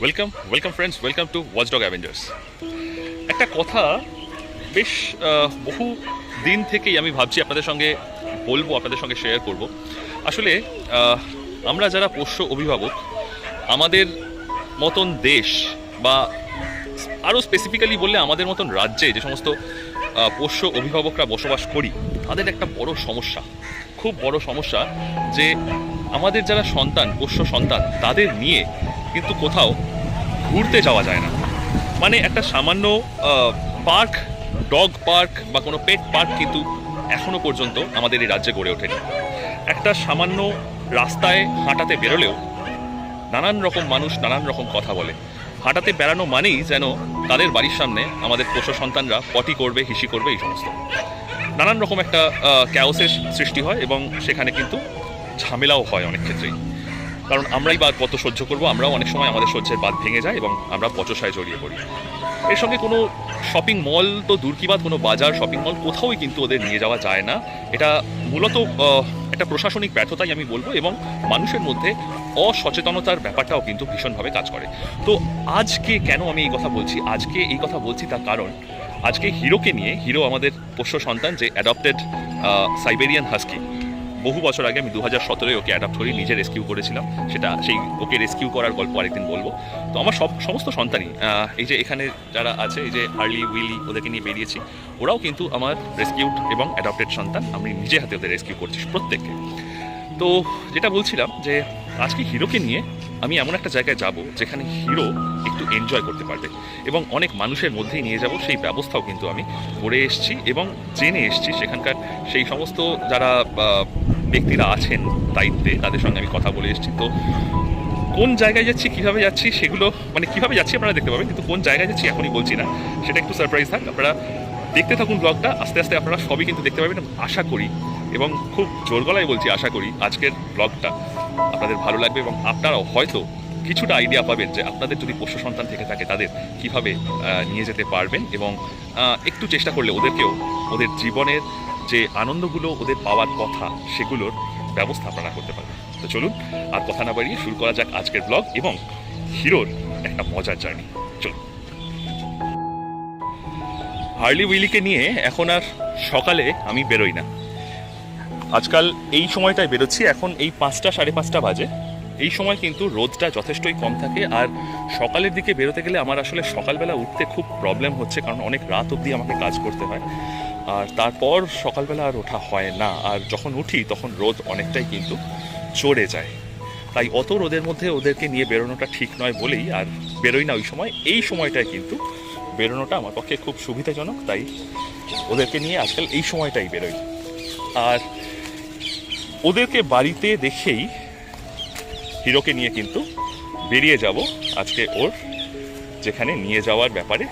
Welcome welcome friends welcome to watch dog avengers একটা কথা বেশ বহু দিন থেকেই আমি ভাবছি আপনাদের সঙ্গে বলব, আপনাদের সঙ্গে শেয়ার করব। আসলে আমরা যারা পোষ্য অভিভাবক, আমাদের মতন দেশ বা আরও স্পেসিফিক্যালি বললে আমাদের মতন রাজ্যে যে সমস্ত পোষ্য অভিভাবকরা বসবাস করি, তাদের একটা বড় সমস্যা, খুব বড় সমস্যা যে আমাদের যারা সন্তান, পোষ্য সন্তান, তাদের নিয়ে কিন্তু কোথাও ঘুরতে যাওয়া যায় না। মানে একটা সামান্য পার্ক, ডগ পার্ক বা কোনো পেট পার্ক কিন্তু এখনও পর্যন্ত আমাদের এই রাজ্যে গড়ে ওঠেনি। একটা সামান্য রাস্তায় হাঁটাতে বেরোলেও নানান রকম মানুষ নানান রকম কথা বলে। হাঁটাতে বেড়ানো মানেই যেন তাদের বাড়ির সামনে আমাদের পোষ্য সন্তানরা পটি করবে, হিসি করবে, এই সমস্ত। নানান রকম একটা ক্যাওসের সৃষ্টি হয় এবং সেখানে কিন্তু ঝামেলাও হয় অনেক ক্ষেত্রেই। কারণ আমরাই বা কত সহ্য করব, আমরাও অনেক সময় আমাদের সহ্যের বাদ ভেঙে যায় এবং আমরা পচসায় জড়িয়ে পড়ি। এর সঙ্গে কোনো শপিং মল তো দূর কি বাদ, কোনো বাজার শপিং মল কোথাওই কিন্তু ওদের নিয়ে যাওয়া যায় না। এটা মূলত একটা প্রশাসনিক ব্যর্থতাই আমি বলব এবং মানুষের মধ্যে অসচেতনতার ব্যাপারটাও কিন্তু ভীষণভাবে কাজ করে। তো আজকে কেন আমি এই কথা বলছি? আজকে এই কথা বলছি তার কারণ, আজকে হিরোকে নিয়ে, হিরো আমাদের পোষ্য সন্তান যে অ্যাডপ্টেড সাইবেরিয়ান হাস্কি বহু বছর আগে আমি দু হাজার সতেরোয় ওকে অ্যাডাপ্ট করি নিজে রেস্কিউ করেছিলাম। সেটা সেই ওকে রেস্কিউ করার গল্প আরেকদিন বলব। তো আমার সব, সমস্ত সন্তানই এই যে এখানে যারা আছে, এই যে হার্লি উইলি ওদেরকে নিয়ে বেরিয়েছি, ওরাও কিন্তু আমার রেস্কিউড এবং অ্যাডপ্টেড সন্তান। আমি নিজে হাতে ওদের রেস্কিউ করছি প্রত্যেককে। তো যেটা বলছিলাম যে, আজকে হিরোকে নিয়ে আমি এমন একটা জায়গায় যাব যেখানে হিরো একটু এনজয় করতে পারবে এবং অনেক মানুষের মধ্যেই নিয়ে যাব, সেই ব্যবস্থাও কিন্তু আমি করে এসেছি এবং জেনে এসেছি সেখানকার সেই সমস্ত যারা ব্যক্তিরা আছেন, দায়িত্বে তাদের সঙ্গে আমি কথা বলে এসেছি। তো কোন জায়গায় যাচ্ছি, কীভাবে যাচ্ছি, সেগুলো মানে কীভাবে যাচ্ছি আপনারা দেখতে পাবেন, কিন্তু কোন জায়গায় যাচ্ছি এখনই বলছি না। সেটা একটু সারপ্রাইজ থাক, আপনারা দেখতে থাকুন ব্লগটা আস্তে আস্তে আপনারা সবই কিন্তু দেখতে পাবেন, আশা করি, এবং খুব জোর গলায় বলছি আশা করি আজকের ব্লগটা আপনাদের ভালো লাগবে, এবং আপনারাও হয়তো কিছুটা আইডিয়া পাবেন যে আপনাদের যদি পোষ্য সন্তান থেকে থাকে, তাদের কীভাবে নিয়ে যেতে পারবেন, এবং একটু চেষ্টা করলে ওদেরকেও, ওদের জীবনের যে আনন্দগুলো ওদের পাওয়ার কথা, সেগুলোর ব্যবস্থা আপনারা করতে পারবেন। তো চলুন, আর কথা না বাড়িয়ে শুরু করা যাক আজকের ব্লগ এবং হিরোর একটা মজার জার্নি চলুন। হার্লি উইলিকে নিয়ে এখন আর সকালে আমি বেরোই না। আজকাল এই সময়টায় বেরোচ্ছি, এখন এই পাঁচটা, সাড়ে পাঁচটা বাজে। এই সময় কিন্তু রোদটা যথেষ্টই কম থাকে, আর সকালের দিকে বেরোতে গেলে আমার আসলে সকালবেলা উঠতে খুব প্রবলেম হচ্ছে, কারণ অনেক রাত অবধি আমাকে কাজ করতে হয়। আর তারপর সকালবেলা আর ওঠা হয় না। আর যখন উঠি, তখন রোদ অনেকটাই কিন্তু চড়ে যায়। তাই অত রোদের মধ্যে ওদেরকে নিয়ে বেরোনোটা ঠিক নয় বলেই আর বেরোই না ওই সময়। এই সময়টায় কিন্তু বেরোনোটা আমার পক্ষে খুব সুবিধাজনক, তাই ওদেরকে নিয়ে আজকাল এই সময়টাই বেরোই। আর ওদেরকে বাড়িতে দেখেই হিরোকে নিয়ে কিন্তু বেরিয়ে যাব আজকে ওর, যেখানে নিয়ে যাওয়ার ব্যাপারে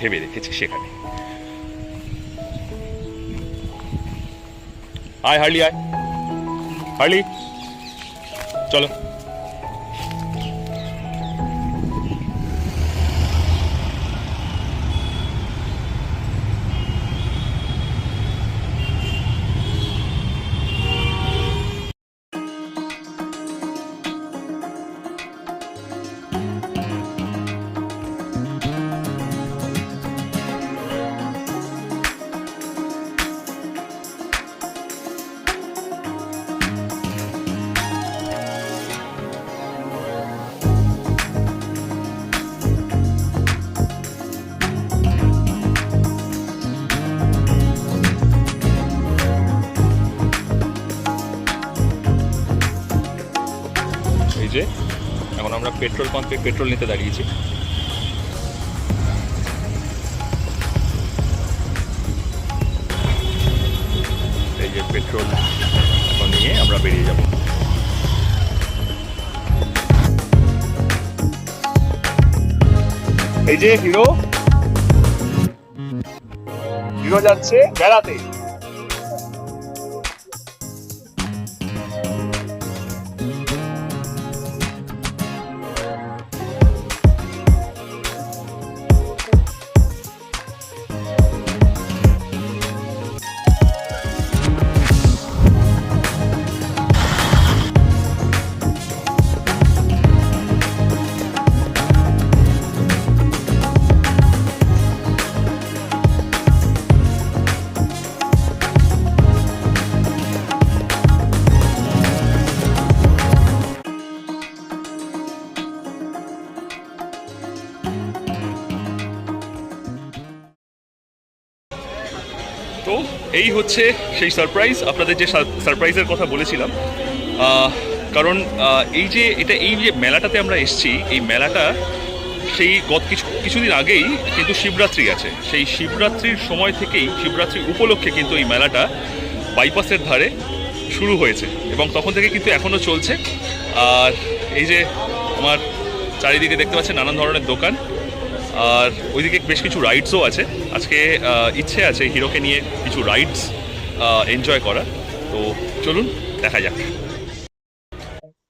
ভেবে রেখেছি সেখানে। আয় হার্লি আয় হার্লি চলো পেট্রোল পাম্পে পেট্রোল নিতে দাঁড়িয়েছি। এই যে পেট্রোল নিয়ে আমরা বেরিয়ে যাব। এই যে হিরো হিরো যাচ্ছে বেড়াতে। এই হচ্ছে সেই সারপ্রাইজ আপনাদের যে সারপ্রাইজের কথা বলেছিলাম কারণ এই যে এটা, এই যে মেলাটাতে আমরা এসেছি, এই মেলাটা সেই গত কিছু, কিছুদিন আগেই কিন্তু শিবরাত্রি আছে। সেই শিবরাত্রির সময় থেকেই, শিবরাত্রি উপলক্ষে কিন্তু এই মেলাটা বাইপাসের ধারে শুরু হয়েছে এবং তখন থেকে কিন্তু এখনও চলছে। আর এই যে আমার চারিদিকে দেখতে পাচ্ছেন নানান ধরনের দোকান। আর ওইদিকে বেশ কিছু রাইডসও আছে। আজকে ইচ্ছে আছে হিরোকে নিয়ে কিছু রাইডস এনজয় করা তো চলুন, দেখা যাক।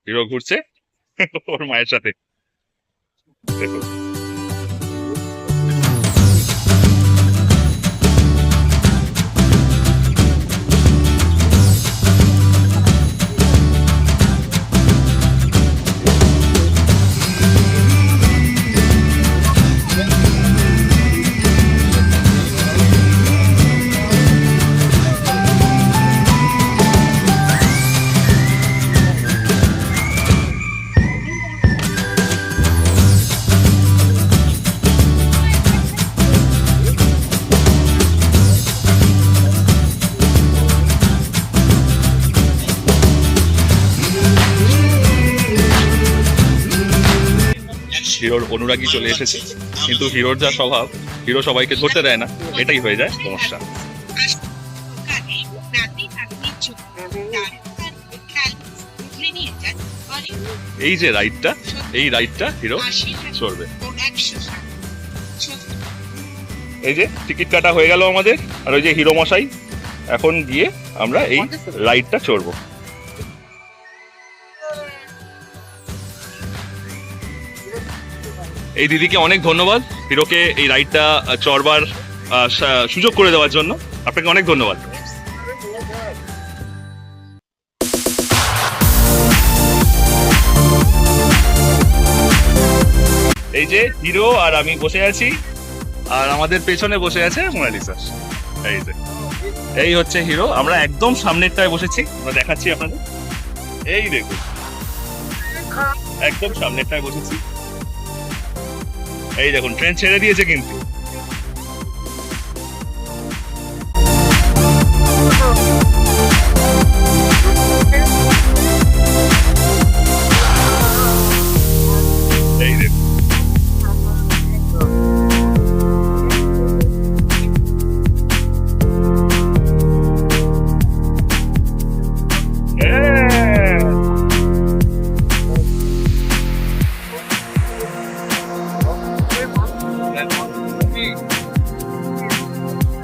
হিরো ঘুরছে ওর মায়ের সাথে। দেখুন। হিরোর অনুরাগী চলে এসেছে। কিন্তু হিরোর যা স্বভাব হিরো সবাইকে ধরতে দেয় না এটাই হয়ে যায় সমস্যা। এই যে রাইডটা এই রাইডটা হিরো চড়বে সত্যি এই যে টিকিট কাটা হয়ে গেল আমাদের আর ওই যে হিরো মশাই এখন গিয়ে আমরা এই রাইডটা চড়বো। এই দিদিকে অনেক ধন্যবাদ হিরোকে এই রাইডটা চড়বার সুযোগ করে দেওয়ার জন্য। আপনাকে অনেক ধন্যবাদ। এই যে হিরো আর আমি বসে আছি, আর আমাদের পেছনে বসে আছে মোনালিসা। এই যে, এই হচ্ছে হিরো। আমরা একদম সামনেরটায় বসেছি, আমরা দেখাচ্ছি আপনাদের। এই দেখুন, একদম সামনেরটায় বসেছি। এই দেখুন ট্রেন ছেড়ে দিয়েছে কিন্তু।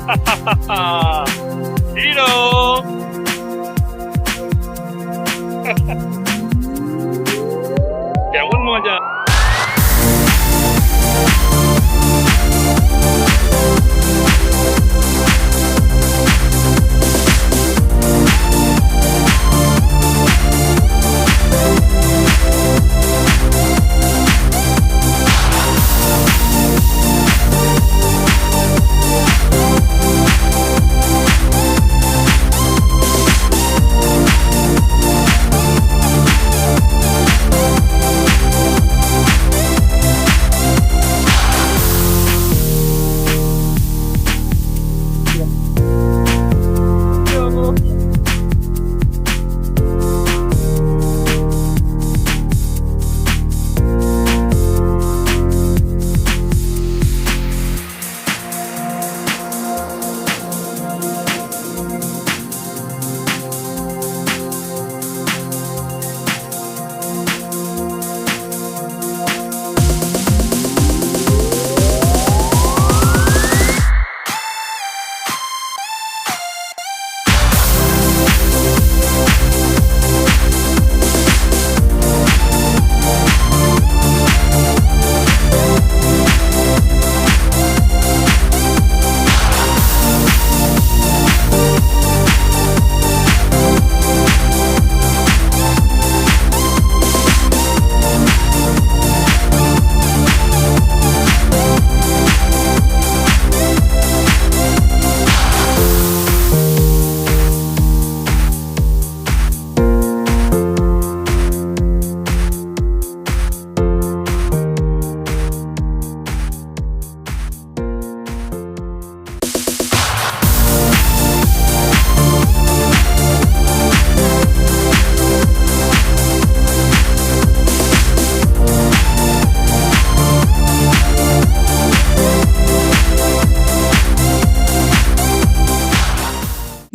ha ha ha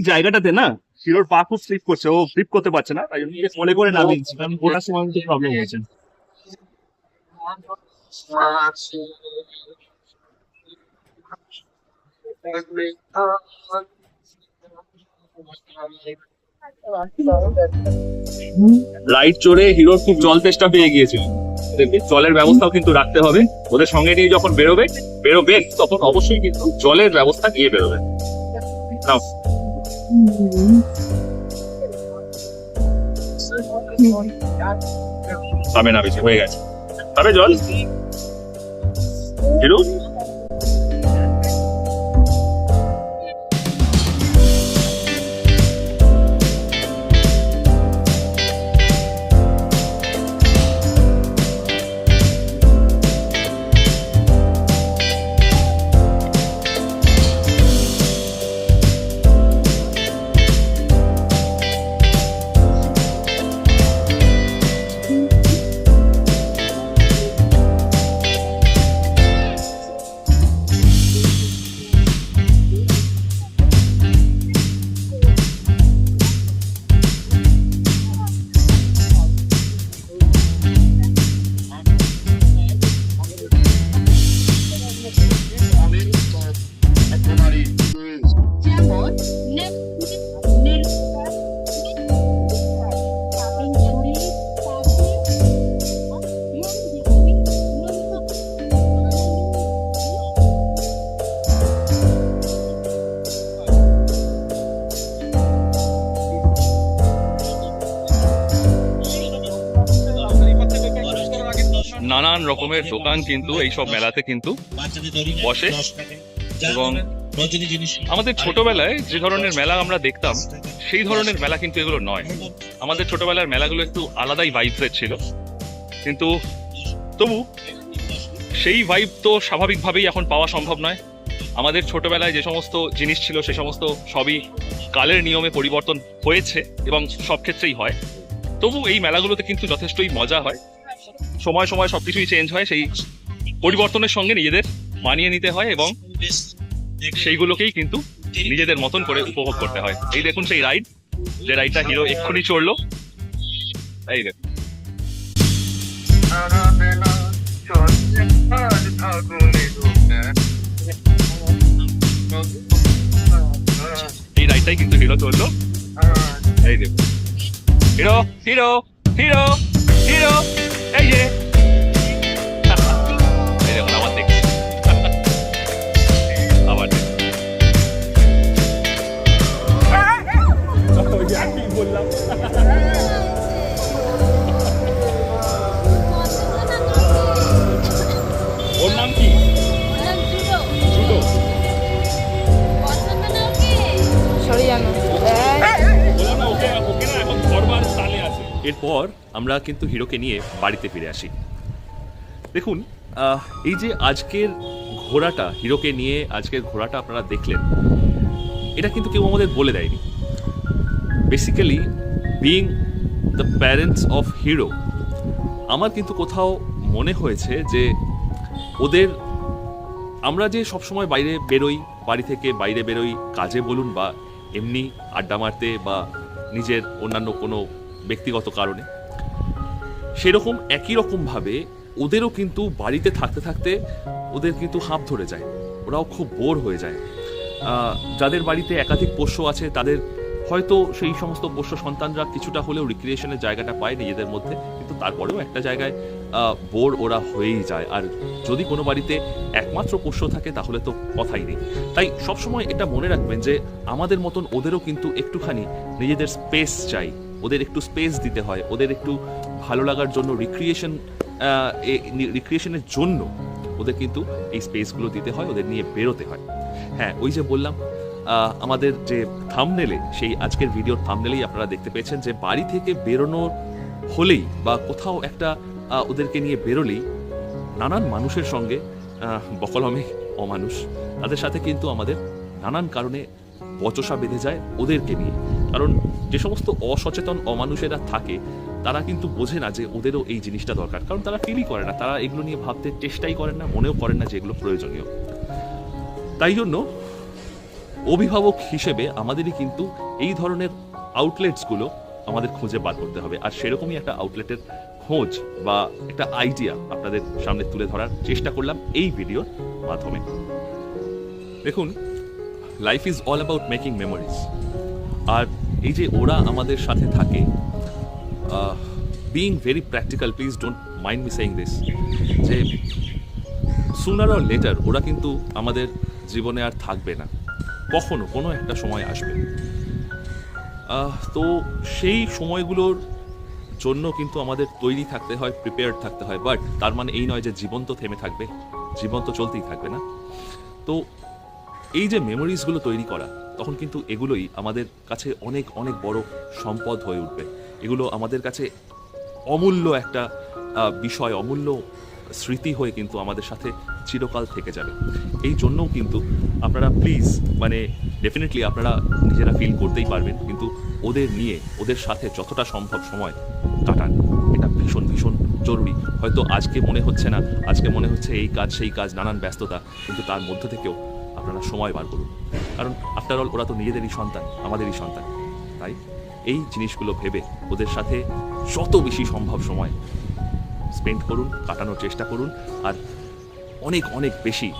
জায়গাটাতে না হিরোর পা খুব স্লিপ করছে ও স্লিপ করতে পারছে না তাই জন্য কোলে করে দিচ্ছি। কারণ ওটার সময় একটু প্রবলেম হয়েছে। রাইড চড়ে হিরোর খুব জল তেষ্টা পেয়ে গিয়েছিল। ওদেরকে জলের ব্যবস্থাও কিন্তু রাখতে হবে। ওদের সঙ্গে নিয়ে যখন বেরোবে বেরোবে তখন অবশ্যই কিন্তু জলের ব্যবস্থা নিয়ে বেরোবে। নাও। পাবে না বেশি হয়ে গেছে তবে জল হিরো নানান রকমের দোকান কিন্তু এইসব মেলাতে কিন্তু বসে। এবং আমাদের ছোটবেলায় যে ধরনের মেলা আমরা দেখতাম, সেই ধরনের মেলা কিন্তু এগুলো নয়। আমাদের ছোটবেলার মেলাগুলো একটু আলাদাই ভাইবসের ছিল। কিন্তু তবু সেই ভাইব তো স্বাভাবিকভাবেই এখন পাওয়া সম্ভব নয়। আমাদের ছোটবেলায় যে সমস্ত জিনিস ছিল, সে সমস্ত সবই কালের নিয়মে পরিবর্তন হয়েছে এবং সব ক্ষেত্রেই হয়। তবু এই মেলাগুলোতে কিন্তু যথেষ্টই মজা হয়। সময় সময় সবকিছুই চেঞ্জ হয়, সেই পরিবর্তনের সঙ্গে নিজেদের মানিয়ে নিতে হয় এবং সেইগুলোকেই কিন্তু নিজেদের মতন করে উপভোগ করতে হয়। এই দেখুন সেই রাইড যে রাইডটা হিরো এক্ষুনি চড়লো। এই দেখুন। এই রাইডটাই কিন্তু হিরো চলল এই দেখুন। হিরো হিরো হিরো হিরো এই যে আমরা কিন্তু হিরোকে নিয়ে বাড়িতে ফিরে আসি। দেখুন এই যে আজকের ঘোড়াটা, হিরোকে নিয়ে আজকের ঘোড়াটা আপনারা দেখলেন, এটা কিন্তু কেউ আমাদের বলে দেয়নি। Basically being the parents of hero আমার কিন্তু কোথাও মনে হয়েছে যে ওদের আমরা যে সবসময় বাইরে বেরোই, বাড়ি থেকে বাইরে বেরোই, কাজে বলুন বা এমনি আড্ডা মারতে বা নিজের অন্যান্য কোনো ব্যক্তিগত কারণে সেরকম একই রকমভাবে ওদেরও কিন্তু বাড়িতে থাকতে থাকতে ওদের কিন্তু হাঁপ ধরে যায়। ওরাও খুব বোর হয়ে যায়। যাদের বাড়িতে একাধিক পোষ্য আছে, তাদের হয়তো সেই সমস্ত পোষ্য সন্তানরা কিছুটা হলেও রিক্রিয়েশনের জায়গাটা পায় নিজেদের মধ্যে, কিন্তু তারপরেও একটা জায়গায় বোর ওরা হয়েই যায়। আর যদি কোনো বাড়িতে একমাত্র পোষ্য থাকে, তাহলে তো কথাই নেই। তাই সবসময় এটা মনে রাখবেন যে, আমাদের মতন ওদেরও কিন্তু একটুখানি নিজেদের স্পেস চাই। ওদের একটু স্পেস দিতে হয়, ওদের একটু ভালো লাগার জন্য রিক্রিয়েশন রিক্রিয়েশনের জন্য ওদের কিন্তু এই স্পেসগুলো দিতে হয়, ওদের নিয়ে বেরোতে হয়। হ্যাঁ ওই যে বললাম আমাদের যে থামনেলে সেই আজকের ভিডিওর থামনেলেই আপনারা দেখতে পেয়েছেন যে বাড়ি থেকে বেরোনোর হলেই বা কোথাও একটা ওদেরকে নিয়ে বেরোলেই নানান মানুষের সঙ্গে বকলমে অমানুষ। তাদের সাথে কিন্তু আমাদের নানান কারণে বচসা বেঁধে যায় ওদেরকে নিয়ে। কারণ যে সমস্ত অসচেতন অমানুষেরা থাকে, তারা কিন্তু বোঝে না যে ওদেরও এই জিনিসটা দরকার। কারণ তারা ফিলই করে না। তারা এগুলো নিয়ে ভাবতে চেষ্টাই করেন না, মনেও করেন না যে এগুলো প্রয়োজনীয়। তাই জন্য অভিভাবক হিসেবে আমাদেরই কিন্তু এই ধরনের আউটলেটসগুলো আমাদের খুঁজে বার করতে হবে। আর সেরকমই একটা আউটলেটের খোঁজ বা একটা আইডিয়া আপনাদের সামনে তুলে ধরার চেষ্টা করলাম এই ভিডিওর মাধ্যমে। দেখুন life is all about making memories আর এই যে ওরা আমাদের সাথে থাকে being very practical please don't mind me saying this যে সুনার অর লেটার ওরা কিন্তু আমাদের জীবনে আর থাকবে না। কখনো, কোনো একটা সময় আসবে। তো সেই সময়গুলোর জন্য কিন্তু আমাদের তৈরি থাকতে হয় প্রিপেয়ার্ড থাকতে হয় বাট তার মানে এই নয় যে জীবন তো থেমে থাকবে, জীবন তো চলতেই থাকবে না। তো এই যে মেমোরিজগুলো তৈরি করা, তখন কিন্তু এগুলোই আমাদের কাছে অনেক অনেক বড় সম্পদ হয়ে উঠবে। এগুলো আমাদের কাছে অমূল্য একটা বিষয়, অমূল্য স্মৃতি হয়ে কিন্তু আমাদের সাথে চিরকাল থেকে যাবে। এই জন্যও কিন্তু আপনারা প্লিজ মানে ডেফিনেটলি আপনারা নিজেরা ফিল করতেই পারবেন, কিন্তু ওদের নিয়ে, ওদের সাথে যতটা সম্ভব সময় কাটান। এটা ভীষণ ভীষণ জরুরি। হয়তো আজকে মনে হচ্ছে না, আজকে মনে হচ্ছে এই কাজ, সেই কাজ, নানান ব্যস্ততা, কিন্তু তার মধ্য থেকেও আপনারা সময় বার করুন। কারণ আফটার অল ওরা তো নিজেদেরই সন্তান, আমাদেরই সন্তান, তাই? এই জিনিসগুলো ভেবে ওদের সাথে যত বেশি সম্ভব সময় স্পেন্ড করুন, কাটানোর চেষ্টা করুন, আর অনেক অনেক বেশি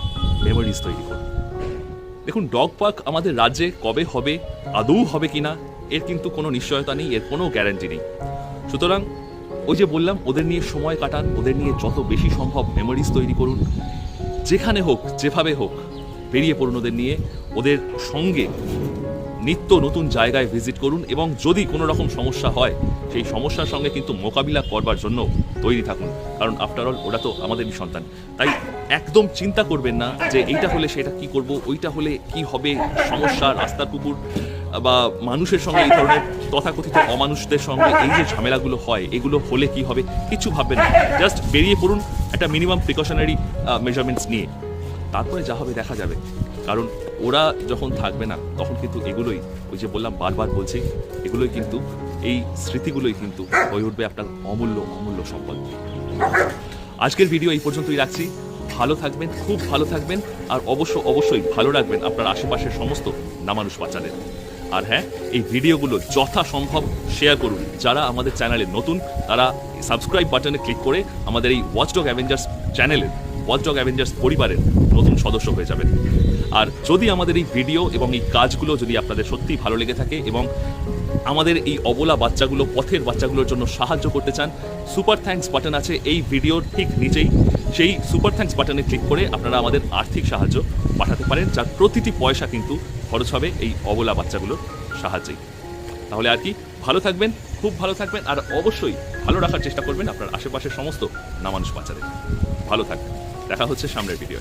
মেমোরিজ তৈরি করুন। দেখুন ডগ পার্ক আমাদের রাজ্যে কবে হবে, আদৌ হবে কিনা, এর কিন্তু কোনো নিশ্চয়তা নেই, এর কোনো গ্যারান্টি নেই। সুতরাং ওই যে বললাম, ওদের নিয়ে সময় কাটান, ওদের নিয়ে যত বেশি সম্ভব মেমোরিজ তৈরি করুন, যেখানে হোক, যেভাবে হোক বেরিয়ে পড়ুন ওদের নিয়ে ওদের সঙ্গে নিত্য নতুন জায়গায় ভিজিট করুন এবং যদি কোনো রকম সমস্যা হয়, সেই সমস্যার সঙ্গে কিন্তু মোকাবিলা করবার জন্য তৈরি থাকুন। কারণ আফটার অল ওরা তো আমাদেরই সন্তান। তাই একদম চিন্তা করবেন না যে এইটা হলে সেটা কি করব, ওইটা হলে কি হবে, সমস্যা, রাস্তার কুকুর, বা মানুষের সঙ্গে এই ধরনের তথাকথিত অমানুষদের সঙ্গে এই যে ঝামেলাগুলো হয়, এগুলো হলে কি হবে, কিছু ভাববেন না। জাস্ট বেরিয়ে পড়ুন একটা মিনিমাম প্রিকশনারি মেজারমেন্টস নিয়ে। তারপরে যা হবে দেখা যাবে। কারণ ওরা যখন থাকবে না, তখন কিন্তু এগুলোই, ওই যে বললাম বারবার বলছি, এগুলোই কিন্তু, এই স্মৃতিগুলোই কিন্তু হয়ে উঠবে আপনার অমূল্য অমূল্য সম্পদ। আজকের ভিডিও এই পর্যন্তই রাখছি। ভালো থাকবেন, খুব ভালো থাকবেন, আর অবশ্য, অবশ্যই ভালো রাখবেন আপনার আশেপাশের সমস্ত নামানুষ বাচ্চাদের। আর হ্যাঁ এই ভিডিওগুলো যথাসম্ভব শেয়ার করুন। যারা আমাদের চ্যানেলে নতুন, তারা সাবস্ক্রাইব বাটনে ক্লিক করে আমাদের এই ওয়াচডগ অ্যাভেঞ্জার্স চ্যানেলের ওয়াচডগ অ্যাভেঞ্জার্স পরিবারের নতুন সদস্য হয়ে যাবেন। আর যদি আমাদের এই ভিডিও এবং এই কাজগুলো যদি আপনাদের সত্যিই ভালো লেগে থাকে এবং আমাদের এই অবলা বাচ্চাগুলো, পথের বাচ্চাগুলোর জন্য সাহায্য করতে চান সুপার থ্যাঙ্কস বাটন আছে এই ভিডিওর ঠিক নিচেই। সেই সুপার থ্যাঙ্কস বাটনে ক্লিক করে আপনারা আমাদের আর্থিক সাহায্য পাঠাতে পারেন, যার প্রতিটি পয়সা কিন্তু খরচ হবে এই অবলা বাচ্চাগুলোর সাহায্যেই। তাহলে আর কি, ভালো থাকবেন, খুব ভালো থাকবেন, আর অবশ্যই ভালো রাখার চেষ্টা করবেন আপনার আশেপাশের সমস্ত নামানুষ বাচ্চাদের। ভালো থাকবেন। দেখা হচ্ছে সামনের ভিডিও